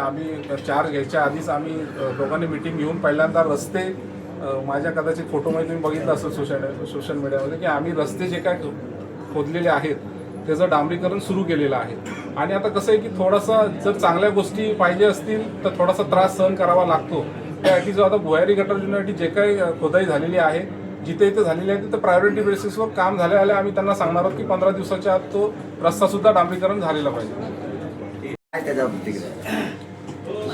आम्ही चार्ज घ्यायच्या आधीच आम्ही दोघांनी मिटिंग घेऊन पहिल्यांदा रस्ते माझ्या कदाचित फोटोमध्ये तुम्ही बघितलं असेल सोशल सोशल मीडियामध्ये की आम्ही रस्ते जे काय खोदलेले आहेत त्याचं डांबरीकरण सुरू केलेलं आहे. आणि आता कसं आहे की थोडासा जर चांगल्या गोष्टी पाहिजे असतील तर थोडासा त्रास सहन करावा लागतो. त्यासाठी जो आता भुयारी गटर योजनेसाठी जे काही खोदाई झालेली आहे जिथे इथे झालेली आहे तिथं प्रायोरिटी बेसिसवर काम झाले आले आम्ही त्यांना सांगणार आहोत की पंधरा दिवसाच्या आत तो रस्ता सुद्धा डांबरीकरण झालेला पाहिजे.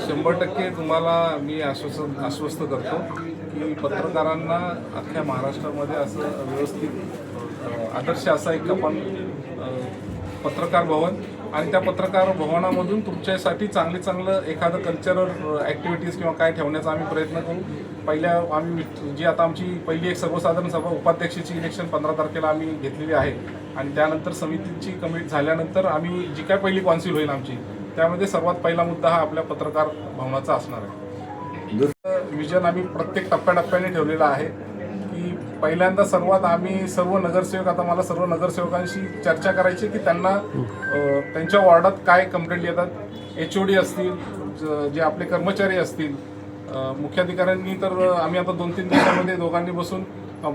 शंभर टक्के तुम्हाला मी आश्वासन आश्वस्त करतो की पत्रकारांना अख्ख्या महाराष्ट्रामध्ये असं व्यवस्थित आदर्श असा एक आपण पत्रकार भवन आणि त्या पत्रकार भवनामधून तुमच्यासाठी चांगले चांगलं एखादं कल्चरल ॲक्टिव्हिटीज किंवा काय ठेवण्याचा आम्ही प्रयत्न करू. पहिल्या आम्ही जी आता आमची पहिली एक सर्वसाधारण सभा उपाध्यक्षाची इलेक्शन पंधरा तारखेला आम्ही घेतलेली आहे आणि त्यानंतर समितीची कमिट झाल्यानंतर आम्ही जी काय पहिली कॉन्सिल होईल आमची त्यामध्ये सर्वात पहिला मुद्दा हा आपल्या पत्रकार भवनाचा असणार आहे. विजन आम्ही प्रत्येक टप्प्याटप्प्याने ठेवलेला आहे की पहिल्यांदा सर्वात आम्ही सर्व नगरसेवक आता मला सर्व नगरसेवकांशी चर्चा करायची की त्यांना त्यांच्या वॉर्डात काय कंप्लेंट येतात एच ओ डी असतील ज- जे आपले कर्मचारी असतील मुख्याधिकाऱ्यांनी तर आम्ही आता दोन तीन दिवसामध्ये दोघांनी बसून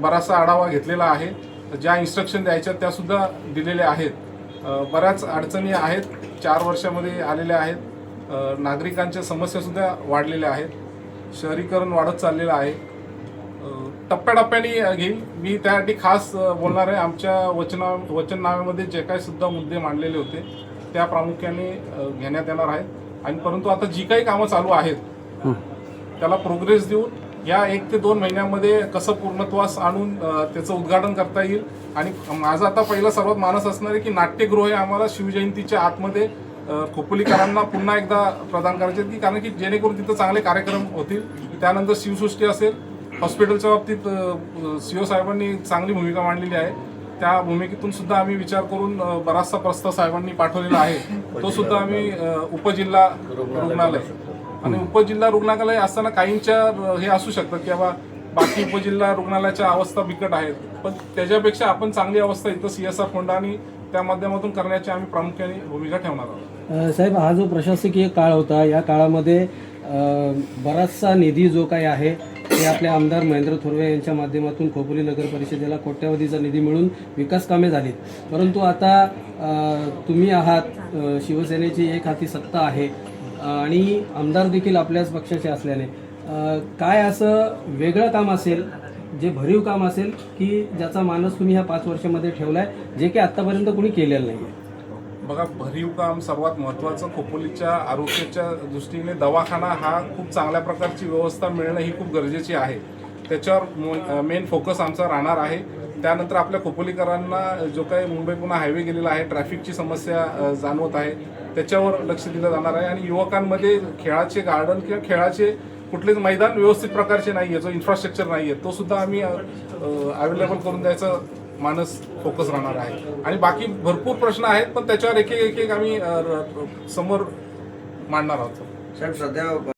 बराचसा आढावा घेतलेला आहे. ज्या इन्स्ट्रक्शन द्यायच्या त्यासुद्धा दिलेल्या आहेत. बऱ्याच अडचणी आहेत. चार वर्षामध्ये आलेल्या आहेत. नागरिकांच्या समस्या सुद्धा वाढलेल्या आहेत. शहरीकरण वाढत चाललेलं आहे. टप्प्याटप्प्याने घेईल. मी त्यासाठी खास बोलणार आहे. आमच्या वचना वचननाम्यामध्ये जे काही सुद्धा मुद्दे मांडलेले होते त्या प्रामुख्याने घेण्यात येणार आहेत. आणि परंतु आता जी काही कामं चालू आहेत त्याला प्रोग्रेस देऊन या एक ते दोन महिन्यामध्ये कसं पूर्णत्वास आणून त्याचं उद्घाटन करता येईल? आणि माझा आता पहिला सर्वात मानस असणार आहे की नाट्यगृह हे आम्हाला शिवजयंतीच्या आतमध्ये खोपलीकरांना खोपोलीकरांना पुन्हा एकदा प्रदान करायचे की कारण की जेणेकरून तिथं चांगले कार्यक्रम होतील. त्यानंतर शिवसृष्टी असेल. हॉस्पिटलच्या बाबतीत सीओ साहेबांनी चांगली भूमिका मांडलेली आहे. त्या भूमिकेतून सुद्धा आम्ही विचार करून बराचसा प्रस्ताव साहेबांनी पाठवलेला आहे. तो सुद्धा आम्ही उपजिल्हा रुग्णालय आणि उपजिल्हा रुग्णालय असताना काहींच्या हे असू शकतं की बाबा बाकी उपजिल्हा रुग्णालयाच्या अवस्था बिकट आहेत. पण त्याच्यापेक्षा आपण चांगली अवस्था इथं सी एस आर फंड आणि त्या माध्यमातून करण्याची आम्ही प्रामुख्याने भूमिका ठेवणार आहोत. साहेब हा जो प्रशासकीय काळ होता या काळामध्ये बराचसा निधी जो काही आहे ते आपले आमदार महेंद्र थोरवे यांच्या माध्यमातून खोपोली नगर परिषदेला कोट्यावधीचा निधी मिळून विकास कामे झालीत. परंतु आता तुम्ही आहात शिवसेनेची एक हाती सत्ता आहे. आणि आमदार देखील आपल्याच पक्षाचे असल्याने. काय असं वेगळं काम असेल जे भरीव काम असेल की ज्याचा मानस तुम्ही ह्या पाच वर्षामध्ये ठेवलाय जे की आत्तापर्यंत कोणी केलेलं नाही बघा भरीव काम सर्वात महत्त्वाचं खोपोलीच्या आरोग्याच्या दृष्टीने दवाखाना हा खूप चांगल्या प्रकारची व्यवस्था मिळणं ही खूप गरजेची आहे. त्याच्यावर मेन फोकस आमचा राहणार आहे. त्यानंतर आपल्या खोपोलीकरांना जो काही मुंबई पुन्हा हायवे गेलेला आहे ट्रॅफिकची समस्या जाणवत आहे. त्याच्यावर लक्ष दिलं जाणार आहे. आणि युवकांमध्ये खेळाचे गार्डन किंवा खेळाचे कुठलेच मैदान व्यवस्थित प्रकारचे नाही आहे जो इन्फ्रास्ट्रक्चर नाही आहे तो सुद्धा आम्ही अवेलेबल करून द्यायचा मानस फोकस राहणार आहे. आणि बाकी भरपूर प्रश्न आहेत पण त्याच्यावर एक एक एक एक आम्ही समोर मांडणार आहोत. साहेब सध्या